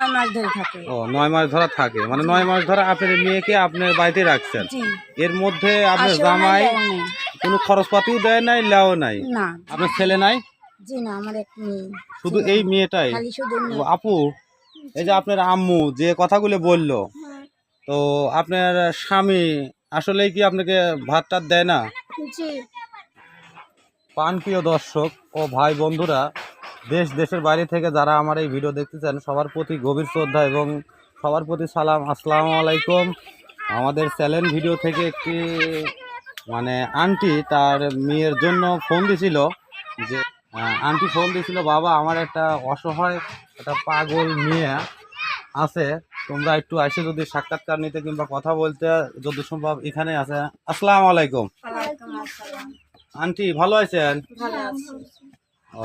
নয় মাস ধরে থাকে। ও নয় মাস ধরা থাকে। মানে নয় মাস ধরে আপনার মেয়েকে আপনার বাড়িতে রাখছেন। জি। এর মধ্যে আপনার জামাই নাই। কোনো খরচপাতিও দেয় নাই লেও নাই? না। আপনার ছেলে নাই? জি না আমার এক মেয়ে। শুধু এই মেয়েটাই? খালি শুধু ও, মেয়ে। আপু এই যে আপনার আম্মু যে কথাগুলো বলল তো আপনার স্বামী আসলে কি আপনাকে ভাত টাত দেয় না? জি। প্রাণপ্রিয় দর্শক ও ভাই বন্ধুরা দেশ দেশের বাইরে থেকে যারা আমার এই ভিডিও দেখতেছেন সবার প্রতি গভীর শ্রদ্ধা এবং সবার প্রতি সালাম। আসসালামু আলাইকুম। আমাদের চ্যানেল ভিডিও থেকে একটি মানে আন্টি তার মেয়ের জন্য ফোন দিছিল যে আন্টি ফোন দিছিল বাবা আমার একটা অসহায় একটা পাগল মেয়ে আছে। তোমরা একটু এসে যদি সাক্ষাৎকার নিতে কিংবা কথা বলতে যদি সম্ভব এখানে আছে। আসসালামু আলাইকুম। আন্টি ভালো আছেন? ও।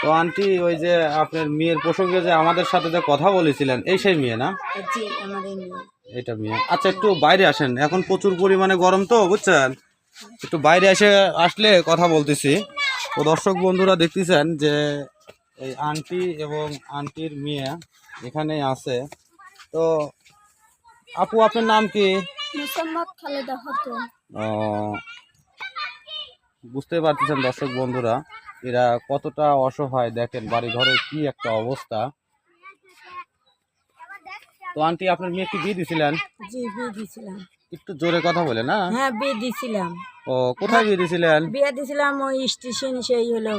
তো আন্টি ওই যে আপনার মেয়ের প্রসঙ্গে যে আমাদের সাথে যে কথা বলেছিলেন এই সেই মেয়ে না? জি আমার এই মেয়ে। এটা মেয়ে। আচ্ছা একটু বাইরে আসেন। এখন প্রচুর পরিমাণে গরম তো বুঝছেন? একটু বাইরে এসে আসলে কথা বলতেছি। তো দর্শক বন্ধুরা দেখতেছেন যে এই আন্টি এবং আন্টির মেয়ে এখানে আছে। তো আপু আপনার নাম কি? মুসাম্মদ খালেদা বুঝতে পারতেছেন দর্শক বন্ধুরা। এরা কতটা অসহায় দেখেন বাড়ি ঘরের কি একটা অবস্থা। তো আন্টি আপনার মেয়ে কি বিয়ে দিছিলেন? জি বিয়ে দিছিলাম। একটু জোরে কথা বলে না? হ্যাঁ বিয়ে দিছিলাম। ও কোথায় বিয়ে দিছিলেন? বিয়ে দিছিলাম ওই স্টেশন সেই হলো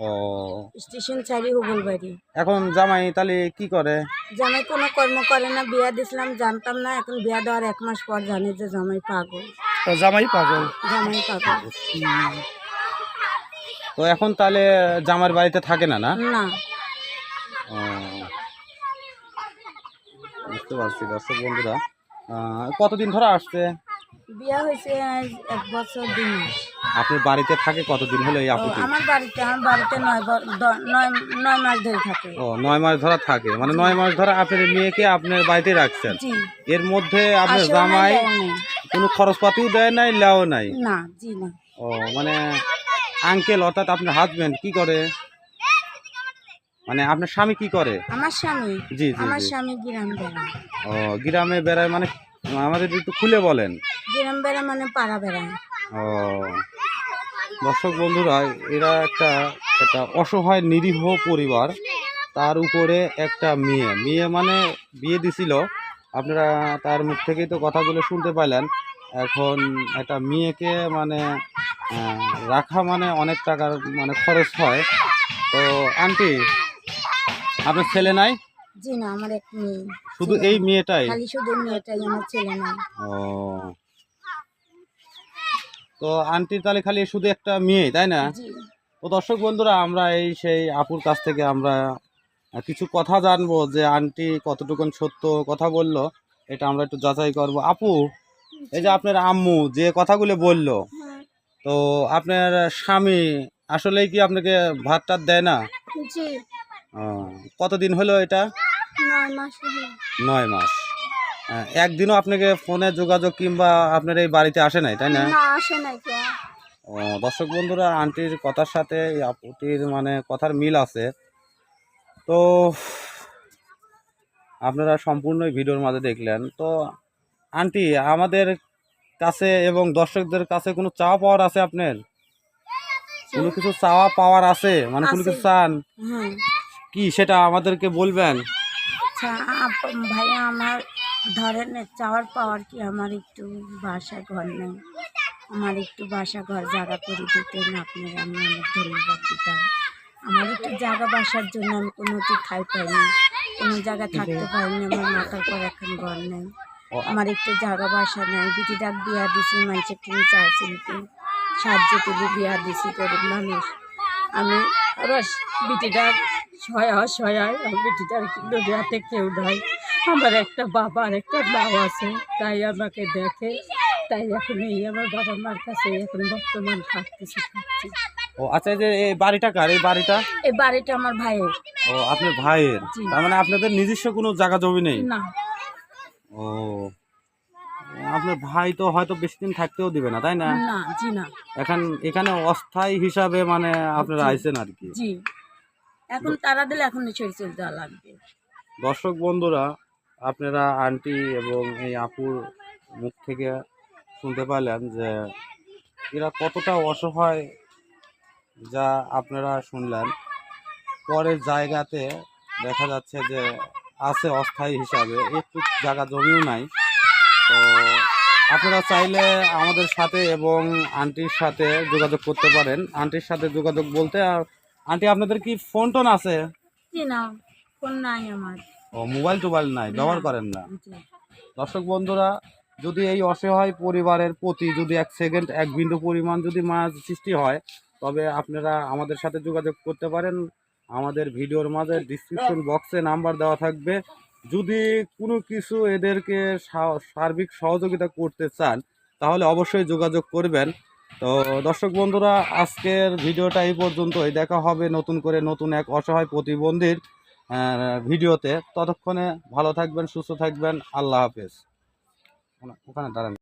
ও। স্টেশন ছাড়ি এখন জামাই তাহলে কি করে? জামাই কোনো কর্ম করে না বিয়া দিছিলাম জানতাম না এখন বিয়া দেওয়ার এক মাস পর জানি যে জামাই পাগল। জামাই পাগল। জামাই পাগল। তো এখন তাহলে জামার বাড়িতে থাকে না না? না। বুঝতে পারছি দর্শক বন্ধুরা। কতদিন ধরে আসছে? বিয়া হয়েছে এক বছর মাস আপনার বাড়িতে থাকে কতদিন হলো এই আপুটি আমার বাড়িতে আমার বাড়িতে নয় নয় মাস ধরে থাকে। ও নয় মাস ধরে থাকে। মানে নয় মাস ধরে আপনার মেয়েকে আপনার বাড়িতে রাখছেন। এর মধ্যে আপনার জামাই কোনো খরচপাতিও দেয় নাই লেও নাই? না জি না। ও মানে আঙ্কেল অর্থাৎ আপনার হাজবেন্ড কি করে? মানে আপনার স্বামী কি করে? আমার স্বামী? জি জি আমার স্বামী গ্রাম বেড়া ও গ্রামে বেড়ায় মানে আমাদের একটু খুলে বলেন। গ্রাম বেড়া মানে পাড়া বেড়ায়। ও। দর্শক বন্ধুরা এরা একটা একটা অসহায় নিরীহ পরিবার। তার উপরে একটা মেয়ে। মেয়ে মানে বিয়ে দিছিল। আপনারা তার মুখ থেকেই তো কথাগুলো শুনতে পাইলেন। এখন একটা মেয়েকে মানে রাখা মানে অনেক টাকার মানে খরচ হয়। তো আন্টি আপনার ছেলে নাই? জি না আমার এক মেয়ে। শুধু এই মেয়েটাই? খালি শুধু মেয়েটাই আমার ছেলে না ও। তো আন্টির তাহলে খালি শুধু একটা মেয়ে তাই না? তো দর্শক বন্ধুরা আমরা এই সেই আপুর কাছ থেকে আমরা কিছু কথা জানব যে আন্টি কতটুকুন সত্য কথা বলল এটা আমরা একটু যাচাই করব। আপু এই যে আপনার আম্মু যে কথাগুলো বলল তো আপনার স্বামী আসলে কি আপনাকে ভাত টাত দেয় না? জি। কতদিন হলো এটা? নয় মাস নয় মাস। একদিনও আপনাকে ফোনে যোগাযোগ কিংবা আপনার এই বাড়িতে আসে নাই তাই না? না আসে নাই ও, দর্শক বন্ধুরা আন্টির কথার সাথে আপুটির মানে কথার মিল আছে। তো আপনারা সম্পূর্ণ ভিডিওর মাঝে দেখলেন। তো আন্টি আমাদের কাছে এবং দর্শকদের কাছে কোনো চাওয়া পাওয়ার আছে আপনার? কোনো কিছু চাওয়া পাওয়ার আছে? মানে কোনো কিছু চান? কি সেটা আমাদেরকে বলবেন? আচ্ছা ভাইয়া আমার ধরেন চাওয়ার পাওয়ার কি? আমার একটু বাসা ঘর নেই। আমার একটু বাসা ঘর জায়গা করে দিতেন আপনার আমি অনেক ধন্যবাদ দিতাম। আমার একটু জায়গা বাসার জন্য আমি কোনো ঠাই পাইনি। কোনো জায়গা থাকতে পারিনি আমার মাথার পর এখন ঘর নেই। আমার একটু জায়গা বাসা নেই। বিটি ডাক বিয়া দিছি মানুষের তুমি চাইছিলতে সাহায্য তুলি বিয়া দিছি গরিব মানুষ। আমি আবার বিটিটার সহায় সহায় আমার বিটিটার কিন্তু রাতে কেউ নাই। আমার একটা বাবা আর একটা মা আছে তাই আমাকে দেখে তাই এখন এই আমার বাবা মার কাছে এখন বর্তমান থাকতেছি থাকছি ও আচ্ছা যে এই বাড়িটা কার? এই বাড়িটা? এই বাড়িটা আমার ভাইয়ের। ও আপনার ভাইয়ের। তার মানে আপনাদের নিজস্ব কোনো জায়গা জমি নেই? না। ও। আপনার ভাই তো হয়তো বেশি দিন থাকতেও দিবে না তাই না? না জি না। এখন এখানে অস্থায়ী হিসাবে মানে আপনারা জি। আইছেন আর কি। জি। এখন তারা দিলে এখন সরিষা দেওয়া লাগবে। দর্শক বন্ধুরা আপনারা আন্টি এবং এই আপুর মুখ থেকে শুনতে পারলেন যে এরা কতটা অসহায় যা আপনারা শুনলেন। পরের জায়গাতে দেখা যাচ্ছে যে আছে অস্থায়ী হিসাবে একটু জায়গা জমিও নাই। তো আপনারা চাইলে আমাদের সাথে এবং আন্টির সাথে যোগাযোগ করতে পারেন। আন্টির সাথে যোগাযোগ বলতে আর আন্টি আপনাদের কি ফোন টোন আছে? ফোন নাই আমার। ও মোবাইল টোবাইল নাই ব্যবহার করেন না। দর্শক বন্ধুরা যদি এই অসহায় পরিবারের প্রতি যদি এক সেকেন্ড এক বিন্দু পরিমাণ যদি মাছ সৃষ্টি হয় তবে আপনারা আমাদের সাথে যোগাযোগ করতে পারেন। আমাদের ভিডিওর মাঝে ডিসক্রিপশন বক্সে নাম্বার দেওয়া থাকবে। যদি কোনো কিছু এদেরকে সার্বিক সহযোগিতা করতে চান তাহলে অবশ্যই যোগাযোগ করবেন। তো দর্শক বন্ধুরা আজকের ভিডিওটা এই পর্যন্তই। দেখা হবে নতুন করে নতুন এক অসহায় প্রতিবন্ধীর ভিডিওতে। ততক্ষণে ভালো থাকবেন সুস্থ থাকবেন। আল্লাহ হাফেজ। ওখানে দাঁড়ান।